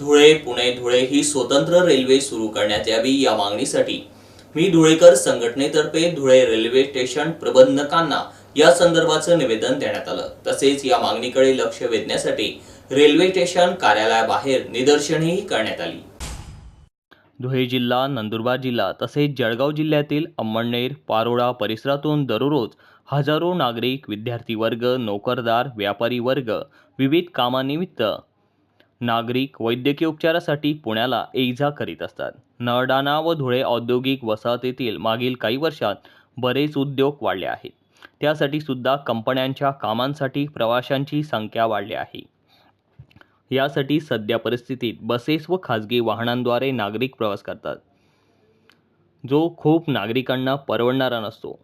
धुळे पुणे धुळे ही स्वतंत्र रेल्वे सुरू करण्यात यावी या मागणीसाठी. मी धुळेकर संघटनेतर्फे धुळे रेल्वे स्टेशन प्रबंधकांना या संदर्भाचं निवेदन देण्यात आलं. तसेच या मागणीकडे लक्ष वेधण्यासाठी रेल्वे स्टेशन कार्यालयाबाहेर निदर्शनेही करण्यात आली. धुळे जिल्हा नंदुरबार जिल्हा तसेच जळगाव जिल्ह्यातील अंमळनेर पारोळा परिसरातून दररोज हजारो नागरिक विद्यार्थी वर्ग नोकरदार व्यापारी वर्ग विविध कामानिमित्त नागरिक वैद्यकीय उपचारासाठी पुण्याला ये जा करीत असतात. नळडाणा व धुळे औद्योगिक वसाहतीतील मागील काही वर्षात बरेच उद्योग वाढले आहेत. त्यासाठी सुद्धा कंपन्यांच्या कामांसाठी प्रवाशांची संख्या वाढली आहे. यासाठी सध्या परिस्थितीत बसेस व खाजगी वाहनांद्वारे नागरिक प्रवास करतात. जो खूप नागरिकांना परवडणारा नसतो.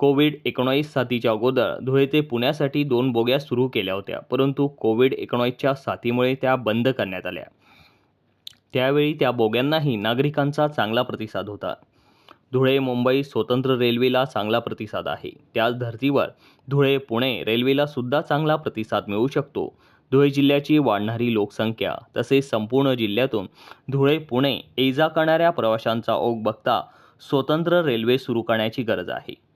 कोविड एकोणावीस साथीच्या अगोदर धुळे ते पुण्यासाठी दोन बोग्या सुरू केल्या होत्या परंतु कोविड एकोणावीसच्या साथीमुळे त्या बंद करण्यात आल्या. त्यावेळी त्या बोग्यांनाही नागरिकांचा चांगला प्रतिसाद होता. धुळे मुंबई स्वतंत्र रेल्वेला चांगला प्रतिसाद आहे. त्याच धर्तीवर धुळे पुणे रेल्वेला सुद्धा चांगला प्रतिसाद मिळू शकतो. धुळे जिल्ह्याची वाढणारी लोकसंख्या तसेच संपूर्ण जिल्ह्यातून धुळे पुणे ये जा करणाऱ्या प्रवाशांचा ओघ बघता स्वतंत्र रेल्वे सुरू करण्याची गरज आहे.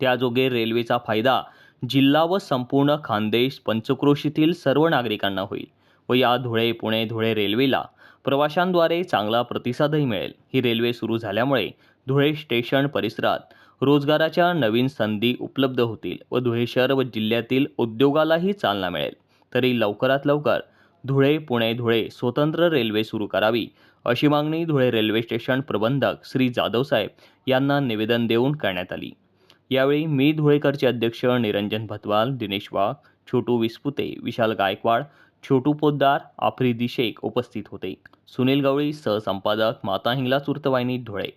त्याजोगे रेल्वेचा फायदा जिल्हा व संपूर्ण खानदेश पंचक्रोशीतील सर्व नागरिकांना होईल व या धुळे पुणे धुळे रेल्वेला प्रवाशांद्वारे चांगला प्रतिसादही मिळेल. ही रेल्वे सुरू झाल्यामुळे धुळे स्टेशन परिसरात रोजगाराच्या नवीन संधी उपलब्ध होतील व धुळे शहर व जिल्ह्यातील उद्योगालाही चालना मिळेल. तरी लवकरात लवकर धुळे पुणे धुळे स्वतंत्र रेल्वे सुरू करावी अशी मागणी धुळे रेल्वे स्टेशन प्रबंधक श्री जाधव साहेब यांना निवेदन देऊन करण्यात आली. यावेळी मी धुळेकरचे अध्यक्ष निरंजन भतवाल दिनेश वाघ छोटू विस्पुते विशाल गायकवाड छोटू पोद्दार आफ्रिदी शेख उपस्थित होते. सुनील गवळी सहसंपादक माता हिंगला चूर्तवाहिनी धुळे.